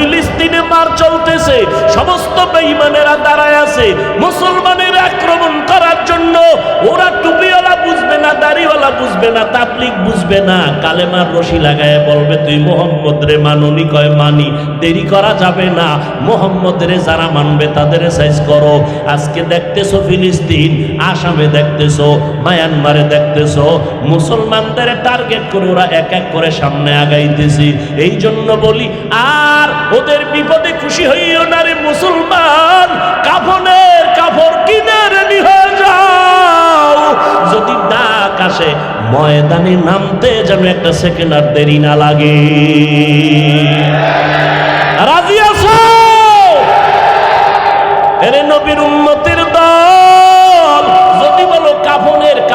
ফিলিস্তিনে মার চলতেছে, সমস্ত বেঈমানেরা দাঁড়ায় আছে। মুসলমানের আক্রমণ করার জন্য ওরা টুপিওয়ালা বুঝবে না, দাড়িওয়ালা বুঝবে না তাবলিক বুঝবে না। কালেমার রশি লাগায় বলবে, তুই মোহাম্মদ রে মাননি কয়, মানি। দেরি করা যাবে না। মোহাম্মদ রে যারা মানবে, তাদের সাইজ করো। আজকে দেখতেছো ফিলিস্তিন, আসামে দেখতেছো, মায়ানমারে দেখতেছো। মুসলমানদের টার্গেট করে ওরা এক এক করে সামনে আগাইতেছি। এই জন্য বলি আর ওদের বিপদে খুশি হইও না রে মুসলমান। কাফনের কাফর কিনে রেডি হয়ে যাও। যদি ডাক আসে, ময়দানে নামতে যেন একটা সেকেন্ড আর দেরি না লাগে। রাজি আছো? এরে নবীর উন্নতির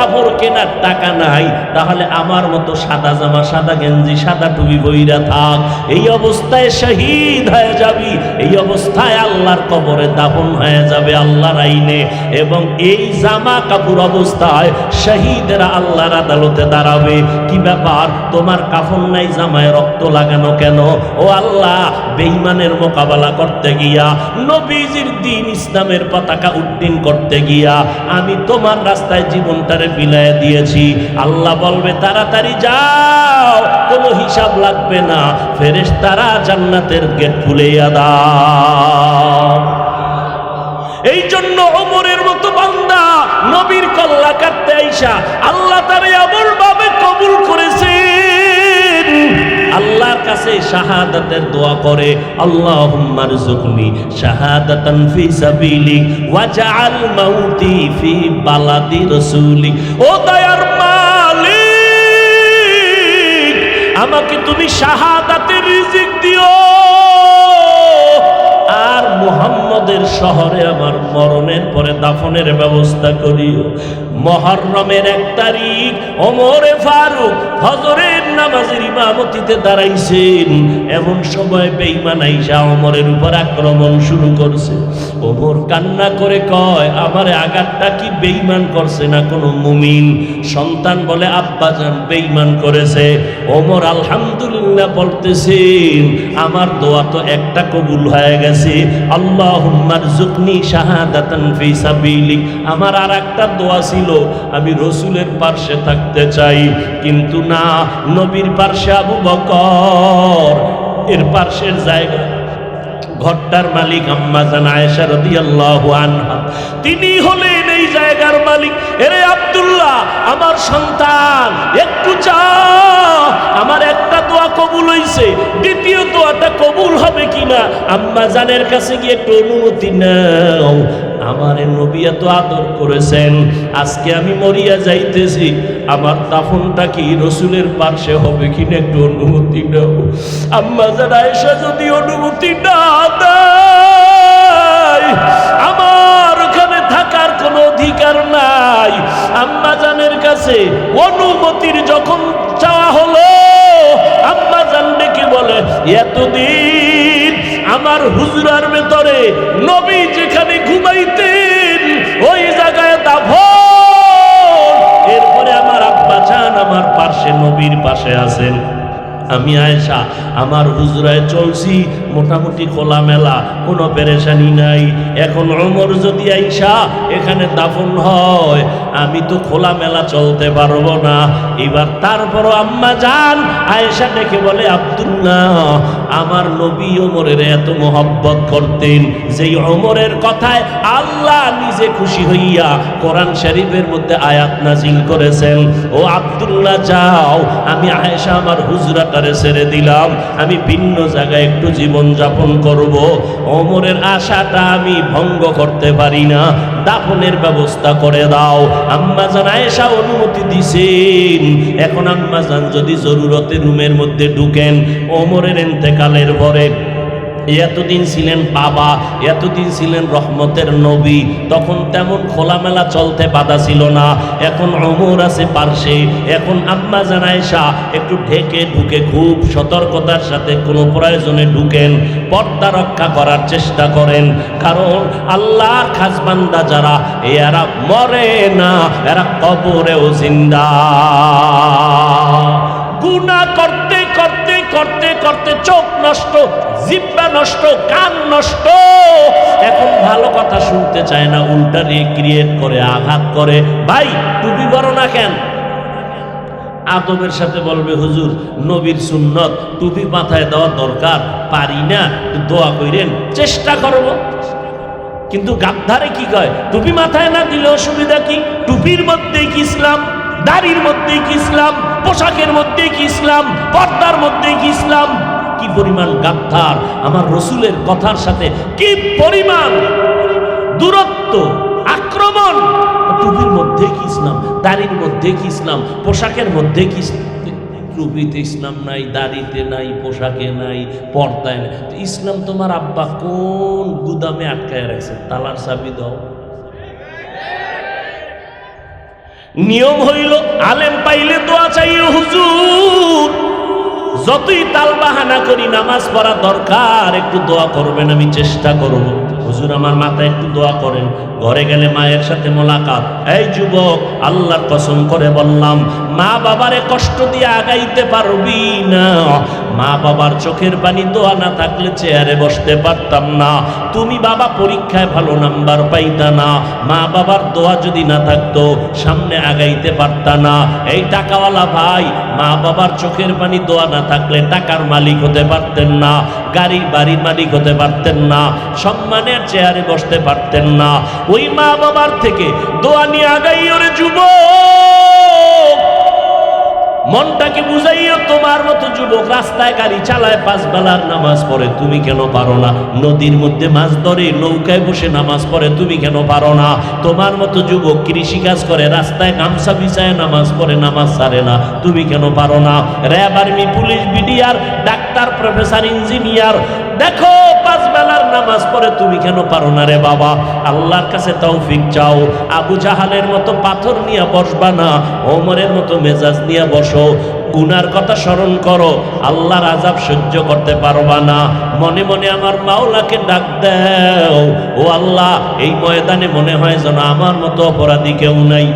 কাপড় কেনার টাকা নাই, তাহলে আমার মতো সাদা জামা, সাদা গেঞ্জি, সাদা টুপি বইরা থাক। এই অবস্থায় শহীদ হয়ে যাবি, এই অবস্থায় আল্লাহর কবরে দাফন হয়ে যাবে আল্লাহর আইনে। এবং এই জামা কাপড় অবস্থায় শহীদেরা আল্লাহর আদালতে দাঁড়াবে। কি ব্যাপার? তোমার কাফন নাই, জামায় রক্ত লাগানো কেন? ও আল্লাহ, বেঈমানের মোকাবেলা করতে গিয়া, নবীজির দিন ইসলামের পতাকা উড্ডীন করতে গিয়া, আমি তোমার রাস্তায় জীবনটারে বিলায় দিয়েছি। আল্লাহ বলবে, তাড়াতাড়ি যাও, কোনো হিসাব লাগবে না। ফেরেস তারা জান্নাতের গেট খুলে এই জন্য অমরের মতো বান্দা নবীর কল্লা কাটতে আইসা আল্লাহ তারে আমল ভাবে কবুল করেছেন। আল্লাহর কাছে শাহাদাতের দোয়া করে আল্লাহুম্মার জুকনি শাহাদাতান ফি সাবিলি ওয়াজআল মাউতি ফি বালাদি রাসূলি ও দয়ার মালিক, আমাকে তুমি শাহাদাতের রিজিক দিও। আর মুহাম্মদের শহরে আমার মরণের পরে দাফনের ব্যবস্থা করিও। মহরমের এক তারিখ ওমরে ফারুক হজরের নামাজের ইমামতিতে দাঁড়াইছেন। এমন সময় বেঈমান আইসা ওমরের উপর আক্রমণ শুরু করছে। ওমর কান্না করে কয়, আমারে আঘাতটা কি বেঈমান করছে না কোনো মুমিন? সন্তান বলে আব্বাজান বেঈমান করেছে। ওমর, আলহামদুলিল্লাহ বলতেছেন আমার দোয়া তো একটা কবুল হয়ে গেছে। আল্লাহুম্মার জুকনি শাহাদাতান ফি আমার আর একটা দোয়া ছিল আমি রসুলের পার্শ্বে থাকতে চাই, কিন্তু না, নবীর পার্শ্বে আবু বকর। এর পার্শ্বের জায়গা, ঘরটার মালিক আম্মা জান আয়েশা রাদিয়াল্লাহু আনহা। তিনি হলেন এই জায়গার মালিক। এরে আব্দুল্লাহ, আমার সন্তান, একটু চা। আমার একটা দোয়া কবুল হইছে। দ্বিতীয় দোয়াটা কবুল হবে কিনা, আম্মা জানের কাছে গিয়ে একটু অনুমতি নাও। আমার নবী এত আদর করেছেন, আজকে আমি মরিয়া যাইতেছি, আমার দাফনটা কি রসুলের পার্শ্বে হবে কিনা একটু অনুমতি নাও। আম্মা জানা এসে যদি অনুমতি না দেয়, আমার ওখানে থাকার কোনো অধিকার নাই। আম্মা জানের কাছে অনুমতির যখন চাওয়া হলো, আম্মা জান ডেকে বলে, এতদিন আমার হুজুরার ভেতরে নবী যেখানে ঘুমাইতেন, ওই জায়গায় দাফন। এরপরে আমার আব্বা চান আমার পাশে নবীর পাশে আছেন। আমি আয়েশা, আমার হুজরায় চলছি মোটামুটি খোলামেলা, কোনো পেরেশানি নাই। এখন অমর যদি আইসা, এখানে দাফন হয়, আমি তো খোলামেলা চলতে পারব না। এবার তারপরও আম্মা যান, আয়েশা ডেকে বলে, আব্দুল্লাহ, আমার নবী ওমরের এত মোহব্বত করতেন। যেই অমরের কথায় আল্লাহ নিজে খুশি হইয়া কোরআন শরীফের মধ্যে আয়াত নাজিল করেছেন, ও আব্দুল্লাহ, যাও, আমি আয়েশা আমার হুজরাটারে ছেড়ে দিলাম। আমি ভিন্ন জায়গায় একটু জীবন যাপন করব, অমরের আশাটা আমি ভঙ্গ করতে পারি না। দাফনের ব্যবস্থা করে দাও। আম্মা জান আয়েশা অনুমতি দিছেন। এখন আম্মা জান যদি জরুরতে রুমের মধ্যে ঢুকেন, অমরের এতেকালের পরে এতদিন ছিলেন বাবা, এতদিন ছিলেন রহমতের নবী, তখন তেমন খোলামেলা চলতে বাধা ছিল না। এখন অমর আছে পার্শ্বে, এখন আম্মা জানায়সা একটু ঢেকে ঢুকে খুব সতর্কতার সাথে কোনো প্রয়োজনে ঢুকেন, পর্দা রক্ষা করার চেষ্টা করেন, কারণ আল্লাহর খাসবান্দা যারা, এরা মরে না, এরা কবরেও জিন্দা। গুণা করতে করতে করতে চোখ নষ্ট, জিব্বা নষ্ট, কান নষ্ট। এখন ভালো কথা শুনতে চায় না, উল্টা রিক্রিয়েট করে, আঘাত করে। ভাই টুপি বড় না কেন? আদবের সাথে বলবে, হুজুর, নবীর সুন্নত টুপি মাথায় দেওয়া দরকার। পারি না দোয়া কইরেন, চেষ্টা করব। কিন্তু গাদ্ধারে কি কয়? টুপি মাথায় না দিলে অসুবিধা কি? টুপির মধ্যেই কি ইসলাম? দাড়ির মধ্যেই কি ইসলাম? পোশাকের মধ্যেই কি ইসলাম, পর্দার মধ্যেই কি ইসলাম? কি পরিমাণ গাদ্ধার আমার রসুলের কথার সাথে কি পরিমাণ দূরত্ব, আক্রমণ? টুপির মধ্যে কি ইসলাম, দাড়ির মধ্যে কি ইসলাম, পোশাকের মধ্যে কি টুপিতে ইসলাম নাই, দাড়িতে নাই, পোশাকে নাই, পর্দায় নাই। ইসলাম তোমার আব্বা কোন গুদামে আটকায় রাখছে? তালার চাবি দাও। নিয়ম হইল, আলেম পাইলে দোয়া চাই হুজুর। যতই তাল বাহানা করি, নামাজ পড়া দরকার, একটু দোয়া করবেন, আমি চেষ্টা করব। হুজুর, আমার মাথায় একটু দোয়া করেন। ঘরে গেলে মায়ের সাথে মোলাকাত। এই যুবক, আল্লাহর কসম করে বললাম, মা বাবারে কষ্ট দিয়ে আগাইতে পারবি না। মা বাবার চোখের পানি দোয়া না থাকলে চেয়ারে বসতে পারতাম না। তুমি বাবা পরীক্ষায় ভালো নাম্বার পাইতা না। মা বাবার দোয়া যদি না থাকতো, সামনে আগাইতে পারতা না। এই টাকাওয়ালা ভাই, মা বাবার চোখের পানি দোয়া না থাকলে টাকার মালিক হতে পারতেন না। গাড়ি বাড়ির মালিক হতে পারতেন না। সম্মানের চেয়ারে বসতে পারতেন না। ওই মা বাবার থেকে দোয়া নিয়ে আগাইও রে যুবক। মনটাকে বুঝাইও, তোমার মতো যুবক রাস্তায় গাড়ি চালায়, পাঁচ বেলার নামাজ পড়ে, তুমি কেন পারো না? নদীর মধ্যে মাছ ধরে, নৌকায় বসে নামাজ পড়ে, তুমি কেন পারো না? তোমার মতো যুবক কৃষি কাজ করে, রাস্তায় গামছা বিছায় নামাজ পড়ে, নামাজ সারে না, তুমি কেন পারো না? RAB army, police, BDR, doctor, professor, engineer, দেখো, পাঁচ নামাজ পড়ে তুমি কেন পারো না রে বাবা? আল্লাহর কাছে তৌফিক চাও। আবু জাহালের মতো পাথর নিয়ে বসবা না। ওমরের মতো মেজাজ নিয়ে বসো। গুনার কথা স্মরণ করো। আল্লাহর আজাব সহ্য করতে পারবা না। মনে মনে আমার মাওলাকে ডাক দেও। ও আল্লাহ, এই ময়দানে মনে হয় যেন আমার মতো অপরাধী কেউ নাই।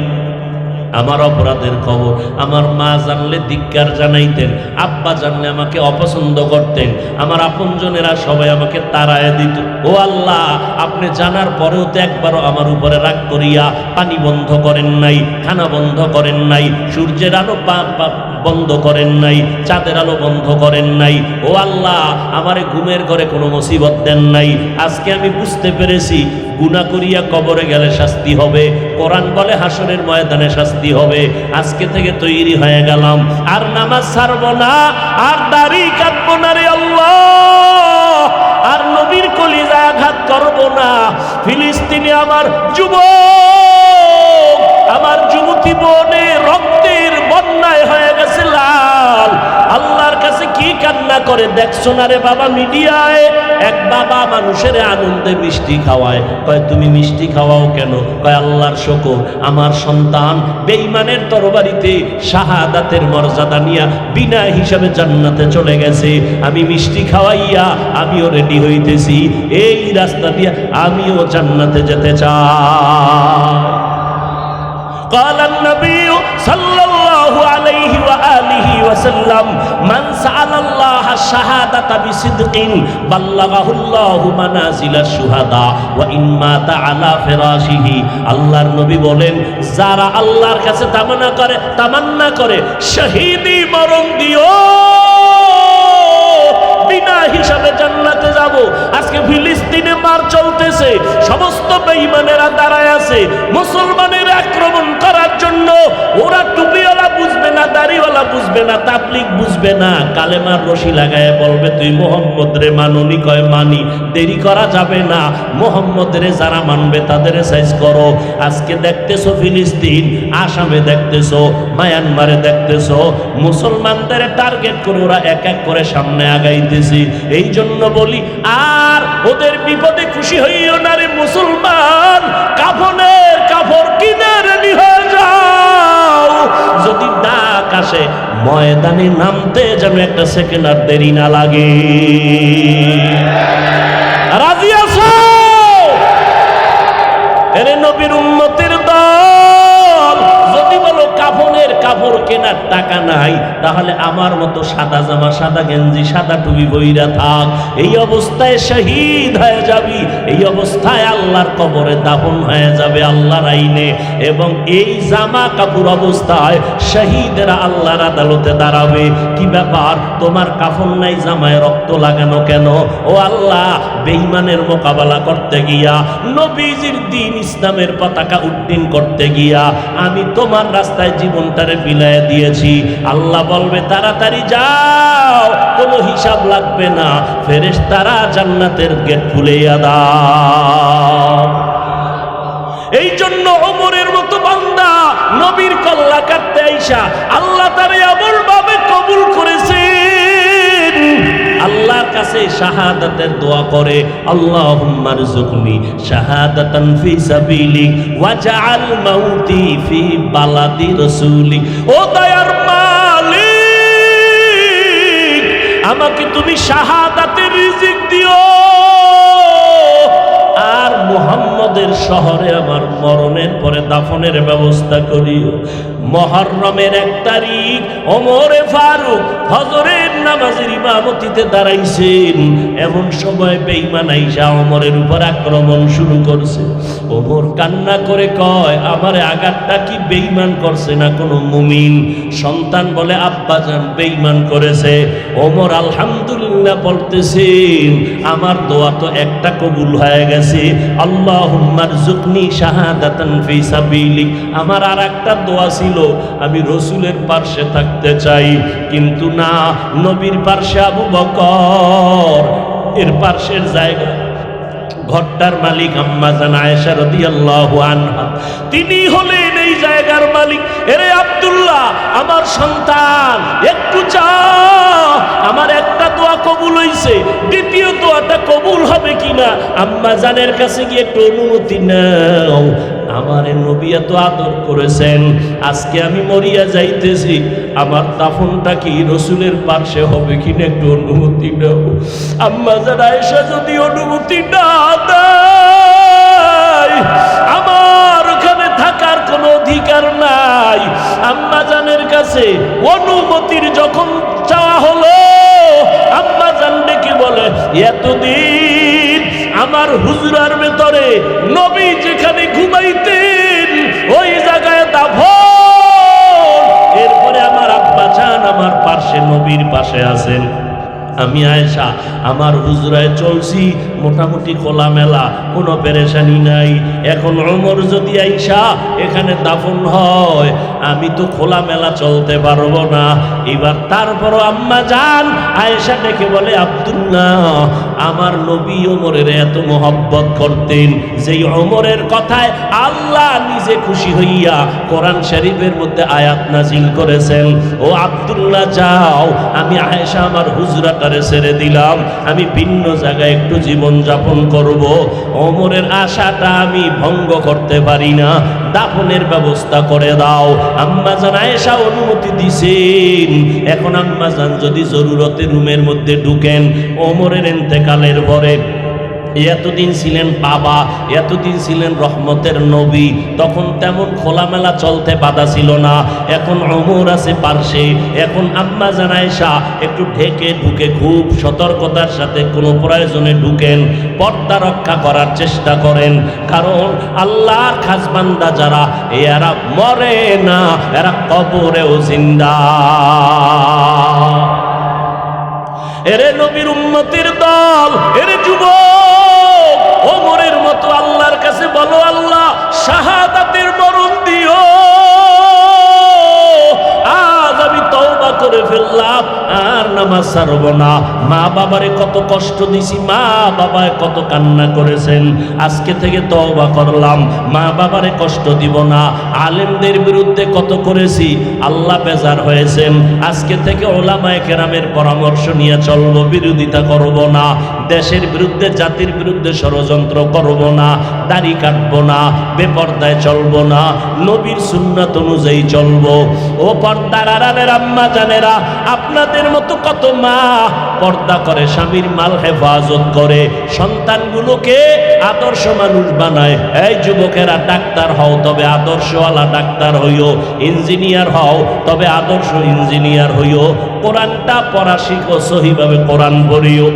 আমার অপরাধের খবর, আমার মা জানলে ধিক্কার জানাইতেন, আব্বা জানলে আমাকে অপছন্দ করতেন, আমার আপনজনেরা সবাই আমাকে তাড়ায় দিত। ও আল্লাহ, আপনি জানার পরেও তো একবারও আমার উপরে রাগ করিয়া পানি বন্ধ করেন নাই, খানা বন্ধ করেন নাই, সূর্যের আলো বন্ধ করেন নাই, চাঁদের আলো বন্ধ করেন নাই। ও আল্লাহ, আমারে ঘুমের ঘরে কোনো মুসিবত দেন নাই। আজকে আমি বুঝতে পেরেছি, গুনাহ করিয়া কবরে গেলে শাস্তি হবে, কোরআন বলে হাসরের ময়দানে শাস্তি হবে। আজকে থেকে তৈরি হয়ে গেলাম। আর নামাজ ছাড়ব না, আর দাড়ি কাটবো না রে আল্লাহ। আর নবীর কলিজা আঘাত করব না। ফিলিস্তিনে আমার যুব আমার যুবতী বনে রক্তের বন্যায় হয়ে গেছে লাল করে দেখছো না রে বাবা মিডিয়ায় এক বাবা মানুষের আনন্দে মিষ্টি খাওয়ায় কয় তুমি মিষ্টি খাওয়াও কেন কয় আল্লাহর শকর আমার সন্তান বেঈমানের তরবারিতে শাহাদাতের মর্যাদা নিয়া বিনা হিসাবে জান্নাতে চলে গেছে আমি মিষ্টি খাওয়াইয়া আমিও রেডি হইতেছি এই রাস্তা দিয়ে আমিও জান্নাতে যেতে চাই قال النبي صلى الله সাল্লাল্লাহু আলাইহি ওয়া মান সাআলাল্লাহ শাহাদাতা বিসিদকিন বাল্লাগাহুল্লাহু মানাজিলা শুহাদা, ওয়া নবী বলেন, যারা আল্লাহর কাছে তামান্না করে তামান্না করে শহীদি মরণ দিও। বিনা হিসাবে জান্নাতে যাব। আজকে ফিলিস্তিনে মার চলতেছে। সমস্ত বেঈমানেরা দাঁড়ায় আছে। মুসলমানের আক্রমণ করার জন্য ওরা টুপিওয়ালা বুঝবে না, দাড়িওয়ালা বুঝবে না তাবলিক বুঝবে না। কালেমার রশি লাগায় বলবে, তুই মোহাম্মদ রে মাননি? কয়, মানি। দেরি করা যাবে না। মোহাম্মদ রে যারা মানবে, তাদের সাইজ করো। আজকে দেখতেছো ফিলিস্তিন, আসামে দেখতেছো, মায়ানমারে দেখতেছো। মুসলমানদের টার্গেট করে ওরা এক এক করে সামনে আগাইতেছি। এই জন্য বলি, আর ওদের বিপদে খুশি হইও না রে মুসলমান। কাফনের কাপড় কিনে হয়ে যাও যদি ডাক আসে, ময়দানে নামতে যেন একটা সেকেন্ড আর দেরি না লাগে। রাজি আছো? এর নবীর উম্মতের কাপড় কেনার টাকা নাই, তাহলে আমার মতো সাদা জামা, সাদা গেঞ্জি, সাদা টুপি বইরা থাক। এই অবস্থায় শহীদ হয়ে যাবি, এই অবস্থায় আল্লাহর কবরে দাফন হয়ে যাবে আল্লাহর আইনে। এবং এই জামা কাপড় অবস্থায় শহীদেরা আল্লাহর আদালতে দাঁড়াবে। কি ব্যাপার? তোমার কাফন নাই, জামায় রক্ত লাগানো কেন? ও আল্লাহ, বেঈমানের মোকাবেলা করতে গিয়া, নবীজির দিন ইসলামের পতাকা উড্ডীন করতে গিয়া, আমি তোমার রাস্তায় জীবনটারে বিলায় দিয়েছি। আল্লাহ বলবে, তাড়াতাড়ি যাও, কোনো হিসাব লাগবে না। ফেরেস তারা জান্নাতের গেট খুলে এই জন্য অমরের মতো বান্দা নবীর কল্লা কাটতে আইসা আল্লাহ তারে অমর ভাবে কবুল করেছেন। আল্লাহর কাছে শাহাদাতের দোয়া করে আল্লাহুম্মার জুকনি শাহাদাতান ফি সাবিলি ওয়াজআল মাউতি ফি বালাদি রাসূলি ও দয়ার মালিক, আমাকে তুমি শাহাদাতের রিজিক দিও। আর মুহাম্মদের শহরে আমার মরণের পরে দাফনের ব্যবস্থা করিও। মহরমের এক তারিখ ওমরে ফারুক হজরের নামাজের ইমামতিতে দাঁড়াইছেন। এমন সময় বেঈমান আইসা ওমরের উপর আক্রমণ শুরু করছে। ওমর কান্না করে কয়, আমার আঘাতটা কি বেইমান করছে না কোনো মুমিন? সন্তান বলে, আব্বাজান, বেঈমান করেছে। ওমর, আলহামদুলিল্লাহ বলতেছেন, আমার দোয়া তো একটা কবুল হয়ে গেছে। আল্লাহুম্মার জুকনি শাহাদাতান ফি সাবিলিক আমার আর একটা দোয়া ছিল, আমি রসুলের পার্শ্বে থাকতে চাই, কিন্তু না, নবীর পার্শ্বে আবু বকর, এর পার্শ্বের জায়গা ঘরটার মালিক আম্মাজান আয়েশা রাদিয়াল্লাহু আনহা। তিনি হলেন এই জায়গার মালিক। এরে আব্দুল্লাহ, আমার সন্তান, একটু চা আমার একটা দোয়া কবুল হইছে। দ্বিতীয় দোয়াটা কবুল হবে কিনা? আম্মা জানের কাছে গিয়ে একটু অনুমতি নাও। আমার নবী এত আদর করেছেন। আজকে আমি মরিয়া যাইতেছি। আমার দাফনটা কি রসুলের পার্শ্বে হবে কিনা একটু অনুমতি নাও। আম্মা জান আয়েশা যদি অনুমতি না হুজরার ভেতরে নবী যেখানে ঘুমাইতেন, ওই জায়গায় দাফন। এরপরে আমার আব্বা চান আমার পাশে নবীর পাশে আছেন। আমি আয়েশা আমার হুজরায় চলছি, মোটামুটি খোলামেলা, কোনো পেরেশানি নাই। এখন অমর যদি আইসা, এখানে দাফন হয়, আমি তো খোলামেলা চলতে পারব না। এবার তারপরও আম্মা যান, আয়েশা ডেকে বলে, আব্দুল্লাহ, আমার নবী ওমরের এত মোহব্বত করতেন। যেই ওমরের কথায় আল্লাহ নিজে খুশি হইয়া কোরআন শরীফের মধ্যে আয়াত নাজিল করেছেন, ও আব্দুল্লাহ, যাও, আমি আয়েশা আমার হুজরাটারে ছেড়ে দিলাম। আমি ভিন্ন জায়গায় একটু জীবন যাপন করব। অমরের আশাটা আমি ভঙ্গ করতে পারি না। দাফনের ব্যবস্থা করে দাও। আম্মা জান আয়েশা অনুমতি দিছেন। এখন আম্মা জান যদি জরুরতে রুমের মধ্যে ঢুকেন, অমরের এতেকালের পরে এতদিন ছিলেন বাবা, এতদিন ছিলেন রহমতের নবী, তখন তেমন খোলামেলা চলতে বাধা ছিল না। এখন অমর আছে পার্শ্বে, এখন আম্মা জানায়সা একটু ঢেকে ঢুকে খুব সতর্কতার সাথে কোনো প্রয়োজনে ঢুকেন, পর্দা রক্ষা করার চেষ্টা করেন। কারণ আল্লাহর খাসবান্দা যারা, এরা মরে না, এরা কবরেও জিন্দা। এরে নবীর উন্নতির দল এরে যুবক ছাড়ব না। মা বাবারে কত কষ্ট দিছি, মা বাবায় কত কান্না করেছেন। আজকে থেকে তওবা করলাম। মা বাবারে কষ্ট দিব না। আলেমদের বিরুদ্ধে কত করেছি, আল্লাহ বেজার হয়েছেন। আজকে থেকে ওলামায়ে কেরামের পরামর্শ নিয়ে চলবো, বিরোধিতা করব না। দেশের বিরুদ্ধে, জাতির বিরুদ্ধে ষড়যন্ত্র করব না। দাড়ি কাটবো না, বেপর্দায় চলবো না, নবীর সুন্নাত অনুযায়ী চলবো। ও পর্দার আড়ালের আম্মা জানেরা, আপনাদের মতো কত মা? পর্দা করে, স্বামীর মাল হেফাজত করে, সন্তানগুলোকে আদর্শ মানুষ বানায়। এই যুবকেরা ডাক্তার হও, তবে আদর্শওয়ালা ডাক্তার হইও। ইঞ্জিনিয়ার হও, তবে আদর্শ ইঞ্জিনিয়ার হইও। কোরআনটা পড়া শিখো, সহিভাবে কোরআন পড়িও।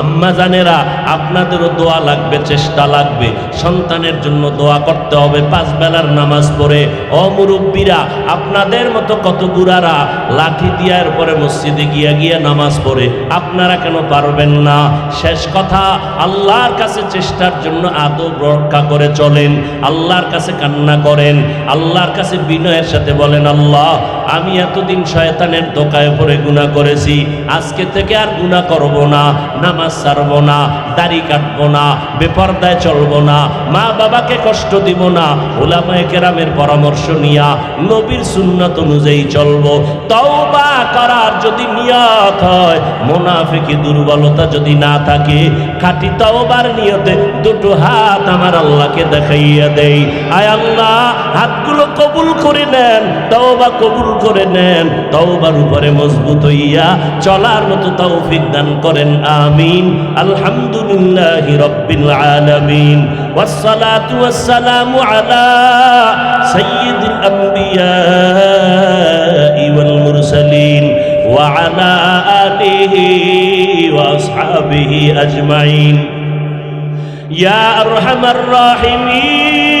আম্মা জানেরা, আপনাদেরও দোয়া লাগবে, চেষ্টা লাগবে। সন্তানের জন্য দোয়া করতে হবে, পাঁচ বেলার নামাজ পড়ে। অমুরব্বীরা আপনাদের মতো কত গুড়ারা লাঠি দিয়ার পরে মসজিদে গিয়া গিয়া নামাজ পড়ে। আপনারা কেন পারবেন না? শেষ কথা, আল্লাহর কাছে চেষ্টার জন্য আদব রক্ষা করে চলেন। আল্লাহর কাছে কান্না করেন। আল্লাহর কাছে বিনয়ের সাথে বলেন, আল্লাহ আমি এতদিন শয়তানের দোকায় পড়ে গুণা করেছি। আজকে থেকে আর গুণা করব না, নামাজ ছাড়বো না, দাড়ি কাটবো না, বেপর্দায় চলবো না, মা বাবাকে কষ্ট দিব না ওলামায়ে কেরামের পরামর্শ নিয়া নবীর সুন্নত অনুযায়ী চলবো। তওবা করার যদি নিয়ত হয়, মোনাফিকি দুর্বলতা যদি না থাকে, খাটি তওবার নিয়তে দুটো হাত আমার আল্লাহকে দেখাইয়া দেই। আয় আল্লাহ, হাতগুলো কবুল করে নেন, তওবা কবুল করে নেন তওবার উপরে মজবুত হইয়া চলার মতো তৌফিক দান করেন আমিন আলহামদুলিল্লাহ রব্বিল আলামিন والصلاة والسلام على سيد الأنبياء والمرسلين وعلى آله وأصحابه أجمعين يا أرحم الراحمين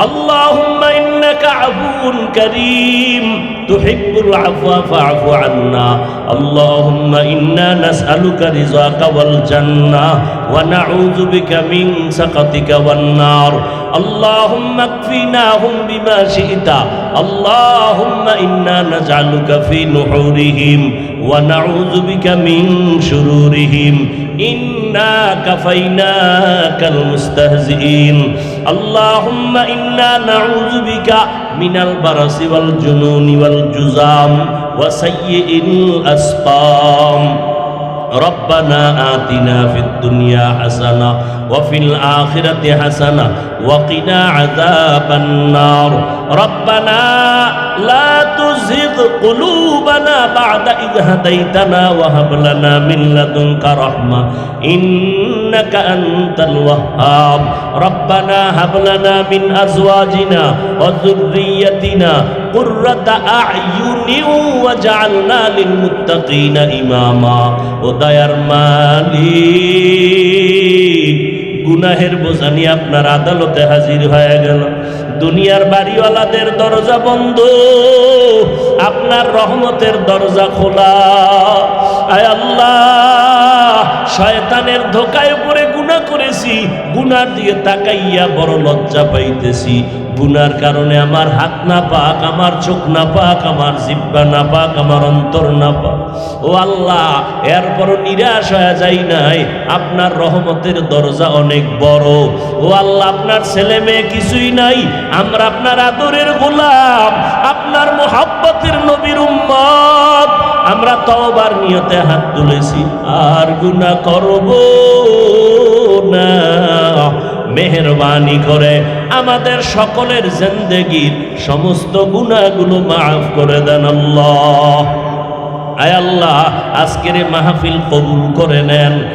اللهم إنك عفو كريم. تحب العفو فاعف عنا. اللهم إنا نسألك رضاك والجنة ونعوذ بك من سخطك والنار. اللهم اكفناهم بما شئت. اللهم إنا نجعلك في نحورهم ونعوذ بك من شرورهم. إنا كفيناك المستهزئين. اللهم إنا نعوذ بك من البرص والجنون والجزام وسيء الأسقام. ربنا آتنا في الدنيا حسنة وفي الآخرة حسنة وقنا عذاب النار. ربنا لا تزغ قلوبنا بعد إذ هديتنا وهب لنا من لدنك رحمة إنك أنت الوهاب. ربنا هب لنا من أزواجنا وذريتنا قرة أعين وجعلنا للمتقين إماما ودير মালিক গুনাহের বোঝা নিয়ে আপনার আদালতে হাজির হয়ে গেল দুনিয়ার বাড়িওয়ালাদের দরজা বন্ধ আপনার রহমতের দরজা খোলা আয় আল্লাহ শয়তানের ধোকায় পড়ে গুনাহ করেছি গুনার দিকে তাকাইয়া বড় লজ্জা পাইতেছি। গুনার কারণে আমার হাত না পাক, আমার চোখ না পাক, আমার জিব্বা না পাক, আমার অন্তর না পাক। ও আল্লাহ, এরপরও নিরাশ হয়ে যাই নাই। আপনার রহমতের দরজা অনেক বড়। ও আল্লাহ, আপনার ছেলে মেয়ে কিছুই নাই। আমরা আপনার আদরের গোলাম, আপনার মোহাব্বতের নবীর উম্মত। আমরা তওবার নিয়তে হাত তুলেছি। আর গুনাহ করব না। মেহরবানি করে আমাদের সকলের জিন্দেগির সমস্ত গুণাগুলো মাফ করে দেন আল্লাহ। আয় আল্লাহ, আজকের মাহফিল কবুল করে নেন।